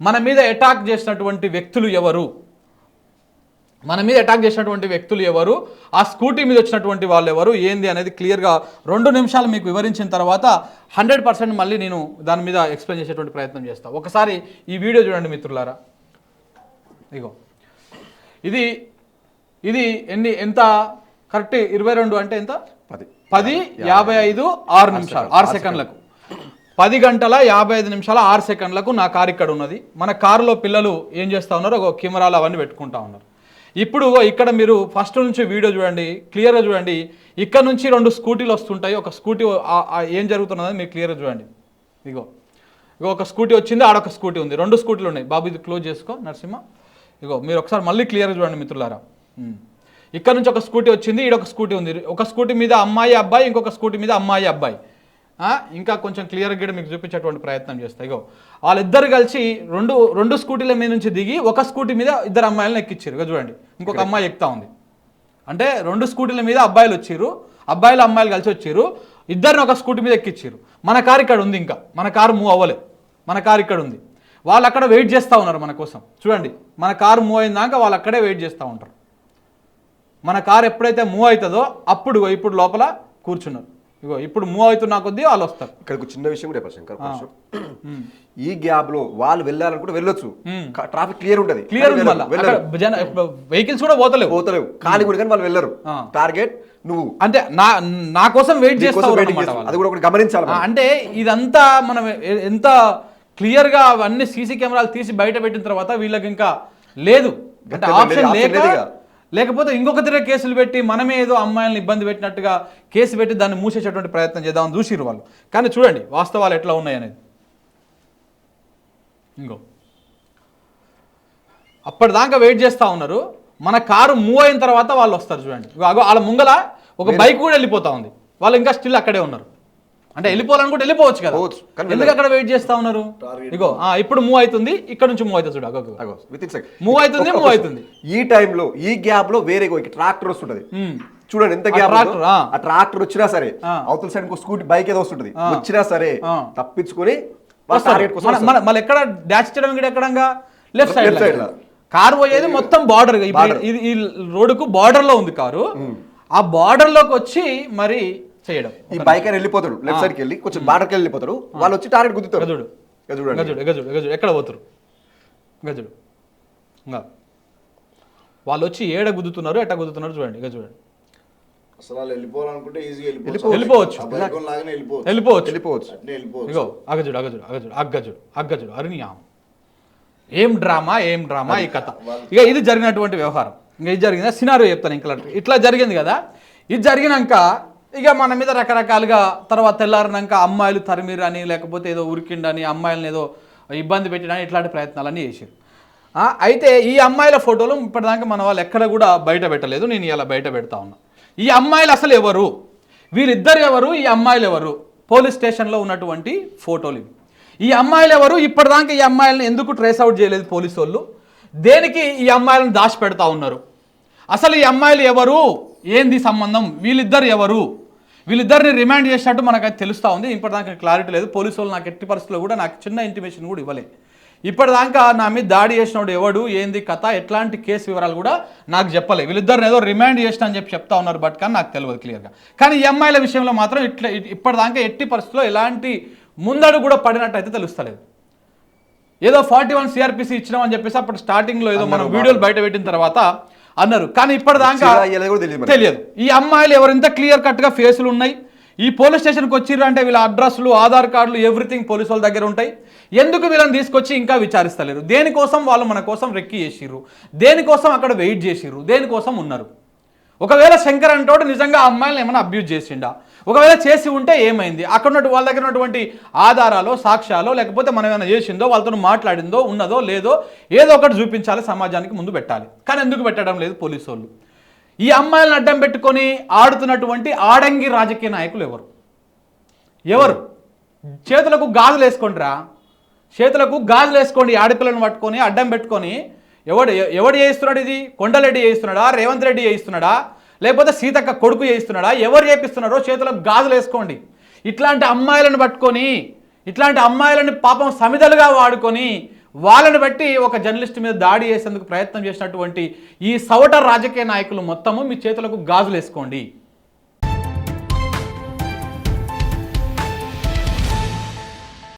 మన మీద అటాక్ చేసినటువంటి వ్యక్తులు ఎవరు? మన మీద అటాక్ చేసినటువంటి వ్యక్తులు ఎవరు? ఆ స్కూటీ మీద వచ్చినటువంటి వాళ్ళు ఎవరు? ఏంది అనేది క్లియర్గా రెండు నిమిషాలు మీకు వివరించిన తర్వాత హండ్రెడ్ పర్సెంట్ మళ్ళీ నేను దాని మీద ఎక్స్ప్లెయిన్ చేసేటువంటి ప్రయత్నం చేస్తాను ఒకసారి ఈ వీడియో చూడండి మిత్రులారా. ఇగో. ఇది ఇది ఎన్ని ఎంత? కరెక్ట్ ఇరవై రెండు అంటే ఎంత? పది. పది యాభై ఐదు ఆరు నిమిషాలు ఆరు సెకండ్లకు. పది గంటల యాభై ఐదు నిమిషాల ఆరు సెకండ్లకు నా కారు ఇక్కడ ఉన్నది. మన కారులో పిల్లలు ఏం చేస్తా ఉన్నారు ఒక కెమెరాలు అవన్నీ పెట్టుకుంటా ఉన్నారు. ఇప్పుడు ఇక్కడ మీరు ఫస్ట్ నుంచి వీడియో చూడండి క్లియర్గా చూడండి. ఇక్కడ నుంచి రెండు స్కూటీలు వస్తుంటాయి. ఒక స్కూటీ ఏం జరుగుతున్నదని మీరు క్లియర్గా చూడండి. ఇగో. ఇగో ఒక స్కూటీ వచ్చింది ఆడొక స్కూటీ ఉంది. రెండు స్కూటీలు ఉన్నాయి. బాబు ఇది క్లోజ్ చేసుకో నరసింహ. ఇగో మీరు ఒకసారి మళ్ళీ క్లియర్గా చూడండి మిత్రులారా. ఇక్కడ నుంచి ఒక స్కూటీ వచ్చింది ఈడ ఒక స్కూటీ ఉంది. ఒక స్కూటీ మీద అమ్మాయి అబ్బాయి ఇంకొక స్కూటీ మీద అమ్మాయి అబ్బాయి. ఇంకా కొంచెం క్లియర్గా కూడా మీకు చూపించేటువంటి ప్రయత్నం చేస్తాయి ఇగో వాళ్ళిద్దరు కలిసి రెండు రెండు స్కూటీల మీద నుంచి దిగి ఒక స్కూటీ మీద ఇద్దరు అమ్మాయిలను ఎక్కిచ్చారు. ఇగో చూడండి ఇంకొక అమ్మాయి ఎక్కుతా ఉంది. అంటే రెండు స్కూటీల మీద అబ్బాయిలు వచ్చిర్రు అబ్బాయిలు అమ్మాయిలు కలిసి వచ్చిర్రు ఇద్దరిని ఒక స్కూటీ మీద ఎక్కిచ్చారు. మన కారు ఇక్కడ ఉంది ఇంకా మన కారు మూవ్ అవ్వలే మన కారు ఇక్కడ ఉంది. వాళ్ళు అక్కడ వెయిట్ చేస్తూ ఉన్నారు మన కోసం. చూడండి మన కారు మూవ్ అయిందాక వాళ్ళు అక్కడే వెయిట్ చేస్తూ ఉంటారు. మన కారు ఎప్పుడైతే మూవ్ అవుతుందో అప్పుడు ఇప్పుడు లోపల కూర్చున్నారు. ఇగో ఇప్పుడు మూవ్ అవుతున్నా కొద్దీ వాళ్ళు వస్తారు. ఇక్కడ ఒక చిన్న విషయం కూడా చెప్పారు శంకర్. ఈ గ్యాప్లో వాళ్ళు వెళ్ళాలనుకుంటే వెళ్ళొచ్చు. ట్రాఫిక్ క్లియర్ ఉంటది. క్లియర్ కానీ వెహికల్స్ కూడా పోతలేవు. పోతలేవు. ఖాళీ కూడా కానీ వాళ్ళు వెళ్ళరు. టార్గెట్ నువ్వు. అంటే నా నా కోసం వెయిట్ చేస్తా నీకోసం waiting అన్నమాట చేస్తారు. వాళ్ళు. అది కూడా ఒకటి గమనించాలి. అంటే ఇదంతా మనం ఎంత క్లియర్గా అవన్నీ సీసీ కెమెరాలు తీసి బయట పెట్టిన తర్వాత వీళ్ళకి ఇంకా లేదు. అంటే ఆప్షన్ లేక. లేకపోతే ఇంకొక తిరిగి కేసులు పెట్టి మనమే ఏదో అమ్మాయిలను ఇబ్బంది పెట్టినట్టుగా కేసు పెట్టి దాన్ని మూసేసేటువంటి ప్రయత్నం చేద్దామని చూసిరు వాళ్ళు. కానీ చూడండి వాస్తవాలు ఎట్లా ఉన్నాయి అనేది. ఇంకో. అప్పటిదాకా వెయిట్ చేస్తా ఉన్నారు. మన కారు మూవ్ అయిన తర్వాత వాళ్ళు వస్తారు చూడండి. వాళ్ళ ముంగల ఒక బైక్ కూడా వెళ్ళిపోతా ఉంది. వాళ్ళు ఇంకా స్టిల్ అక్కడే ఉన్నారు. అంటే వెళ్ళిపోవాలనుకుంటే వెళ్ళిపోవచ్చు కదా ఎందుకు అక్కడ వెయిట్ చేస్తా ఉన్నారు ఇగో ఆ, ఇప్పుడు మూవ్ అవుతుంది ఇక్కడ నుంచి మూవ్ అవుతుంది చూడు second. Move అవుతుంది, question. అవుతుంది. ఈ టైంలో ఈ గ్యాప్లో వేరే ట్రాక్టర్ వస్తుంటది మ్మ్. చూడండి ఎంత గ్యాప్ tractor, ఆ. ట్రాక్టర్ వచ్చినా సరే. అవతల సైడ్ ఇంకో స్కూటీ బైక్ ఏదో వస్తుంటది. వచ్చినా సరే. తప్పించుకొని మళ్ళీ ఎక్కడ డాష్ చేయడం ఇక్కడ ఎక్కడంగా లెఫ్ట్ సైడ్లో. కారు పోయేది మొత్తం బార్డర్. ఇది ఈ రోడ్డుకు బార్డర్లో ఉంది కారు ఆ బార్డర్లోకి వచ్చి మరి చేయడం. ఈ బైక్ వెళ్ళిపోతాడు లెఫ్ట్ సైడ్కి వెళ్ళి కొంచెం బార్డర్కి వెళ్ళిపోతాడు వాళ్ళు వచ్చి టార్గెట్ గుద్దుతారు. గజుడు. చూడండి గజుడు గజుడు గజుడు. ఎక్కడ పోతురు? గజుడు. ఇంకా. వాళ్ళు వచ్చి ఏడ గుద్దుతున్నారు ఎట్ట గుద్దుతున్నారు చూడండి ఇక చూడండి అసలు వాళ్ళు వెళ్ళిపోవాలనుకుంటే ఈజీగా వెళ్ళిపోవచ్చు. వెళ్ళిపోవచ్చు. ఆ బైక్ లాగానే వెళ్ళిపోవచ్చు. వెళ్ళిపోవచ్చు. వెళ్ళిపోవచ్చు. అట్నే వెళ్ళిపోవచ్చు. ఇగో అగజుడు అగజుడు అగజుడు అగ్గజుడు అగ్గజుడు అరినియాం ఏం డ్రామా ఏం డ్రామా ఈ కథ. ఇక ఇది జరిగినటువంటి వ్యవహారం. ఇంకా ఇది జరిగిందా? సినారియో చెప్తాను ఇంకా ఇట్లా జరిగింది కదా. ఇది జరిగినాక ఇక మన మీద రకరకాలుగా తర్వాత తెల్లారినాక అమ్మాయిలు తరిమిరని లేకపోతే ఏదో ఉరికిండని అమ్మాయిలను ఏదో ఇబ్బంది పెట్టడానికి ఇట్లాంటి ప్రయత్నాలన్నీ చేశారు. అయితే ఈ అమ్మాయిల ఫోటోలు ఇప్పటిదాకా మన వాళ్ళు ఎక్కడ కూడా బయట పెట్టలేదు. నేను ఇలా బయట పెడతా ఉన్నా. ఈ అమ్మాయిలు అసలు ఎవరు? వీరిద్దరు ఎవరు? ఈ అమ్మాయిలు ఎవరు? పోలీస్ స్టేషన్లో ఉన్నటువంటి ఫోటోలు ఇవి. ఈ అమ్మాయిలు ఎవరు? ఇప్పటిదాకా ఈ అమ్మాయిలను ఎందుకు ట్రేస్ అవుట్ చేయలేదు పోలీసు వాళ్ళు? దేనికి ఈ అమ్మాయిలను దాచి పెడతా ఉన్నారు? అసలు ఈ అమ్మాయిలు ఎవరు? ఏంది సంబంధం? వీళ్ళిద్దరు ఎవరు? వీళ్ళిద్దరిని రిమాండ్ చేసినట్టు మనకు తెలుస్తూ ఉంది. ఇప్పటిదాకా క్లారిటీ లేదు. పోలీసు వాళ్ళు నాకు ఎట్టి పరిస్థితుల్లో కూడా నాకు చిన్న ఇంటిమేషన్ కూడా ఇవ్వలేదు ఇప్పటిదాకా నా మీద దాడి చేసినోడు ఎవడు ఏంది కథ ఎట్లాంటి కేసు వివరాలు కూడా నాకు చెప్పలేదు వీళ్ళిద్దరిని ఏదో రిమాండ్ చేసిన అని చెప్పి చెప్తా ఉన్నారు బట్ కానీ నాకు తెలియదు క్లియర్గా కానీ ఈ అమ్మాయిల విషయంలో మాత్రం ఇట్లా ఇప్పటిదాకా ఎట్టి పరిస్థితుల్లో ఎలాంటి ముందడు కూడా పడినట్టు అయితే తెలుస్తలేదు. ఏదో ఫార్టీ వన్ సిఆర్పిసి ఇచ్చినామని చెప్పేసి అప్పుడు స్టార్టింగ్లో ఏదో మనం వీడియోలు బయట పెట్టిన తర్వాత అన్నారు. కానీ ఇప్పటిదాకా తెలియదు ఈ అమ్మాయిలు ఎవరు ఎంత క్లియర్ కట్గా ఫేసులు ఉన్నాయి? ఈ పోలీస్ స్టేషన్కి వచ్చిర్రు అంటే వీళ్ళ అడ్రస్లు ఆధార్ కార్డులు ఎవ్రీథింగ్ పోలీసు వాళ్ళ దగ్గర ఉంటాయి. ఎందుకు వీళ్ళని తీసుకొచ్చి ఇంకా విచారిస్తలేరు? దేనికోసం వాళ్ళు మన కోసం రెక్కి చేసిర్రు? దేనికోసం అక్కడ వెయిట్ చేసిర్రు? దేనికోసం ఉన్నారు? ఒకవేళ శంకర్ అంటోడు నిజంగా ఆ అమ్మాయిని ఏమైనా అబ్యూజ్ చేసిండా? ఒకవేళ చేసి ఉంటే ఏమైంది? అక్కడ ఉన్నట్టు వాళ్ళ దగ్గర ఉన్నటువంటి ఆధారాలు సాక్ష్యాలు లేకపోతే మనం ఏమైనా చేసిందో వాళ్ళతో మాట్లాడిందో ఉన్నదో లేదో ఏదో ఒకటి చూపించాలి సమాజానికి ముందు పెట్టాలి. కానీ ఎందుకు పెట్టడం లేదు పోలీసు వాళ్ళు ఈ అమ్మాయిలను అడ్డం పెట్టుకొని ఆడుతున్నటువంటి ఆడంగి రాజకీయ నాయకులు ఎవరు? ఎవరు? చేతులకు గాజులు వేసుకోండిరా? చేతులకు గాజులు వేసుకోండి ఈ ఆడపిల్లను పట్టుకొని అడ్డం పెట్టుకొని. ఎవడు ఎవడు చేయిస్తున్నాడు ఇది? కొండలెడ్డి చేయిస్తున్నాడా? రేవంత్ రెడ్డి చేయిస్తున్నాడా? లేకపోతే సీతక్క కొడుకు చేయిస్తున్నాడా? ఎవరు చేపిస్తున్నారో చేతులకు గాజులు వేసుకోండి. ఇట్లాంటి అమ్మాయిలను పట్టుకొని ఇట్లాంటి అమ్మాయిలను పాపం సమిదలుగా వాడుకొని వాళ్ళని బట్టి ఒక జర్నలిస్ట్ మీద దాడి చేసేందుకు ప్రయత్నం చేసినటువంటి ఈ సవట రాజకీయ నాయకులు మొత్తము మీ చేతులకు గాజులు వేసుకోండి.